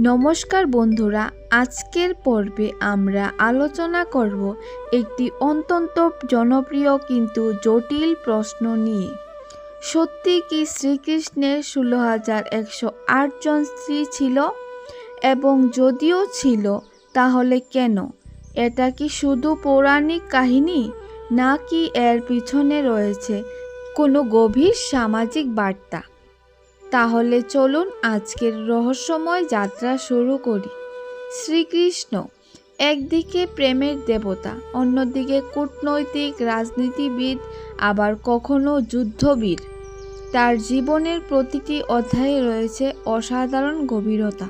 নমস্কার বন্ধুরা, আজকের পর্বে আমরা আলোচনা করব একটি অত্যন্ত জনপ্রিয় কিন্তু জটিল প্রশ্ন নিয়ে। সত্যি কি শ্রীকৃষ্ণের ষোলো হাজার একশো জন স্ত্রী ছিল? এবং যদিও ছিল, তাহলে কেন? এটা কি শুধু পৌরাণিক কাহিনী, নাকি এর পিছনে রয়েছে কোনো গভীর সামাজিক বার্তা? তাহলে চলুন আজকের রহস্যময় যাত্রা শুরু করি। শ্রীকৃষ্ণ একদিকে প্রেমের দেবতা, অন্যদিকে কূটনৈতিক রাজনীতিবিদ, আবার কখনো যুদ্ধবীর। তার জীবনের প্রতিটি অধ্যায়ে রয়েছে অসাধারণ গভীরতা।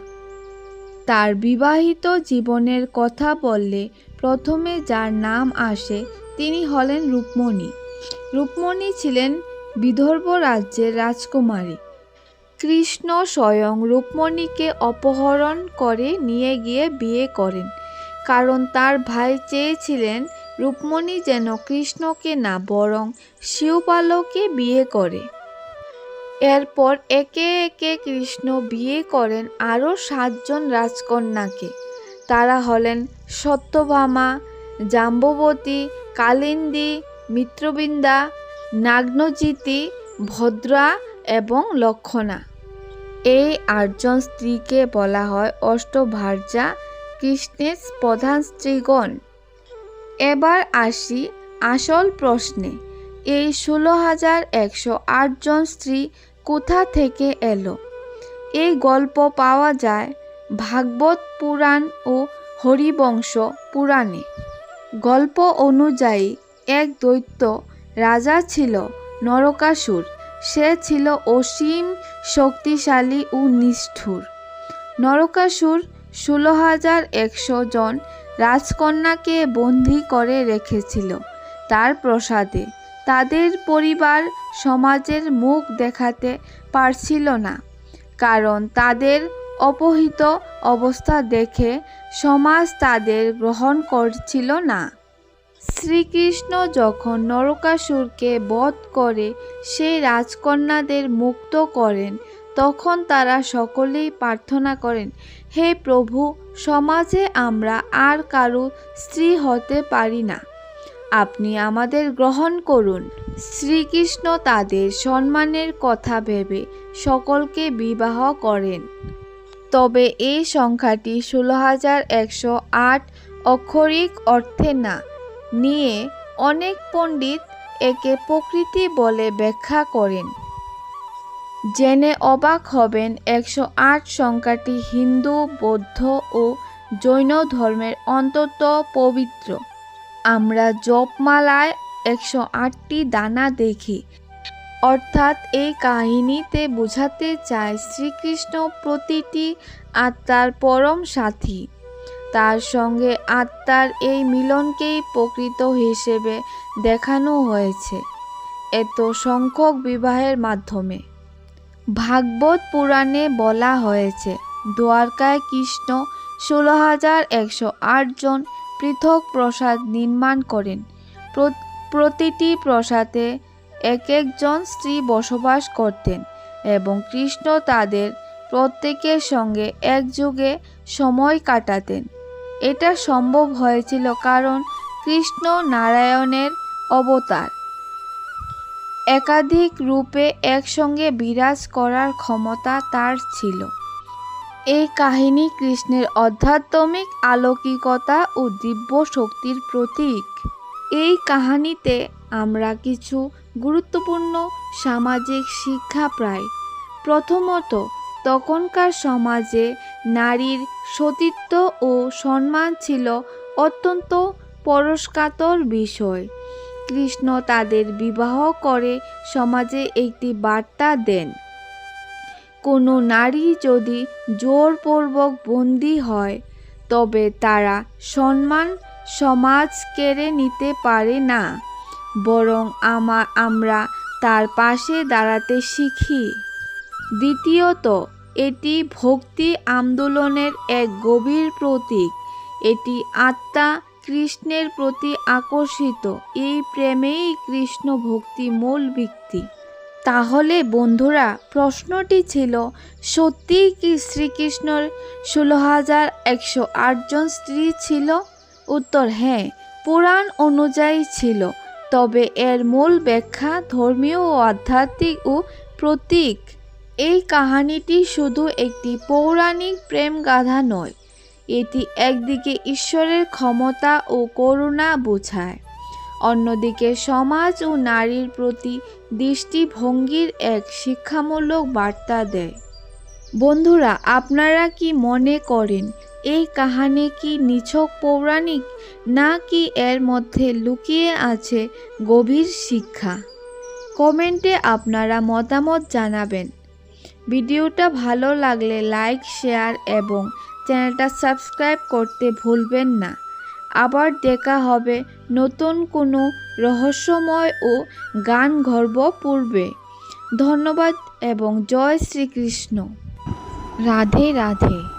তার বিবাহিত জীবনের কথা বললে প্রথমে যার নাম আসে তিনি হলেন রূপমণি। রূপমণি ছিলেন বিদর্ভ রাজ্যের রাজকুমারী। কৃষ্ণ স্বয়ং রূপমণিকে অপহরণ করে নিয়ে গিয়ে বিয়ে করেন। কারণ তার ভাই চেয়েছিলেন রূপমণি যেন কৃষ্ণকে না, বরং শিবপালকে বিয়ে করে। এরপর একে একে কৃষ্ণ বিয়ে করেন আরও সাতজন রাজকন্যাকে। তারা হলেন সত্যভামা, জাম্ববতী, কালিন্দী, মিত্রবৃন্দা নাগ্নজিতি ভদ্রা এবং লক্ষণা। এই আটজন স্ত্রীকে বলা হয় অষ্টভার্যা কৃষ্ণের প্রধান স্ত্রীগণ। এবার আসি আসল প্রশ্নে, এই ষোলো হাজার একশো আটজন স্ত্রী কোথা থেকে এলো? এই গল্প পাওয়া যায় ভাগবত পুরাণ ও হরিবংশ পুরাণে। গল্প অনুযায়ী এক দৈত্য রাজা ছিল নরকাসুর। সে ছিল অসীম, শক্তিশালী ও নিষ্ঠুর। নরকাসুর ষোলো হাজার একশো জন রাজকন্যাকে বন্দি করে রেখেছিল তার প্রসাদে। তাদের পরিবার সমাজের মুখ দেখাতে পারছিল না, কারণ তাদের অপহিত অবস্থা দেখে সমাজ তাদের গ্রহণ করছিল না। শ্রীকৃষ্ণ যখন নরকাসুরকে বধ করে সেই রাজকন্যাদের মুক্ত করেন, তখন তারা সকলেই প্রার্থনা করেন, হে প্রভু, সমাজে আমরা আর কারও স্ত্রী হতে পারি না। আপনি আমাদের গ্রহণ করুন। শ্রীকৃষ্ণ তাদের সম্মানের কথা ভেবে সকলকে বিবাহ করেন। তবে এই সংখ্যাটি ষোলো হাজার একশো আট অক্ষরিক অর্থে না নিয়ে অনেক পণ্ডিত একে প্রকৃতি বলে ব্যাখ্যা করেন। জেনে অবাক হবেন একশো আট সংখ্যাটি হিন্দু, বৌদ্ধ ও জৈন ধর্মের অন্তত পবিত্র। আমরা জপমালায় একশো আটটি দানা দেখি। অর্থাৎ এই কাহিনীতে বোঝাতে চায় শ্রীকৃষ্ণ প্রতিটি আত্মার পরম সাথী। তার সঙ্গে আত্মার এই মিলনকেই প্রকৃত হিসেবে দেখানো হয়েছে এত সংখ্যক বিবাহের মাধ্যমে। ভাগবত পুরাণে বলা হয়েছে, দ্বারকায় কৃষ্ণ ষোলো হাজার একশো জন পৃথক প্রসাদ নির্মাণ করেন। প্রতিটি প্রসাদে এক একজন স্ত্রী বসবাস করতেন এবং কৃষ্ণ তাদের প্রত্যেকের সঙ্গে একযোগে সময় কাটাতেন। এটা সম্ভব হয়েছিল কারণ কৃষ্ণ নারায়ণের অবতার। একাধিক রূপে একসঙ্গে বিরাজ করার ক্ষমতা তার ছিল। এই কাহিনী কৃষ্ণের আধ্যাত্মিক আলৌকিকতা ও দিব্য শক্তির প্রতীক। এই কাহিনীতে আমরা কিছু গুরুত্বপূর্ণ সামাজিক শিক্ষা প্রায় প্রথমত তখনকার সমাজে নারীর সতীত্ব ও সম্মান ছিল অত্যন্ত পরস্কাতর বিষয়। কৃষ্ণ তাদের বিবাহ করে সমাজে একটি বার্তা দেন, কোনো নারী যদি জোরপূর্বক বন্দী হয়, তবে তারা সম্মান সমাজ কেড়ে নিতে পারে না, বরং আমা, আমরা তার পাশে দাঁড়াতে শিখি। দ্বিতীয়ত এটি ভক্তি আন্দোলনের এক গভীর প্রতীক। এটি আত্মা কৃষ্ণের প্রতি আকর্ষিত। এই প্রেমেই কৃষ্ণ ভক্তি মূল ভিত্তি। তাহলে বন্ধুরা, প্রশ্নটি ছিল, সত্যিই কি শ্রীকৃষ্ণর ষোলো হাজার একশো আটজন স্ত্রী ছিল? উত্তর হ্যাঁ পুরাণ অনুযায়ী ছিল। তবে এর মূল ব্যাখ্যা ধর্মীয় ও আধ্যাত্মিক ও প্রতীক। এই কাহিনীটি শুধু একটি পৌরাণিক প্রেম গাধা নয়, এটি একদিকে ঈশ্বরের ক্ষমতা ও করুণা বোঝায়, অন্যদিকে সমাজ ও নারীর প্রতি দৃষ্টিভঙ্গির এক শিক্ষামূলক বার্তা দেয়। বন্ধুরা, আপনারা কি মনে করেন, এই কাহিনী কি নিছক পৌরাণিক, নাকি এর মধ্যে লুকিয়ে আছে গভীর শিক্ষা? কমেন্টে আপনারা মতামত জানাবেন। ভিডিওটা ভালো লাগলে লাইক, শেয়ার এবং চ্যানেলটা সাবস্ক্রাইব করতে ভুলবেন না। আবার দেখা হবে নতুন কোনো রহস্যময় ও গান গর্ব পূর্বে। ধন্যবাদ এবং জয় শ্রীকৃষ্ণ। রাধে রাধে।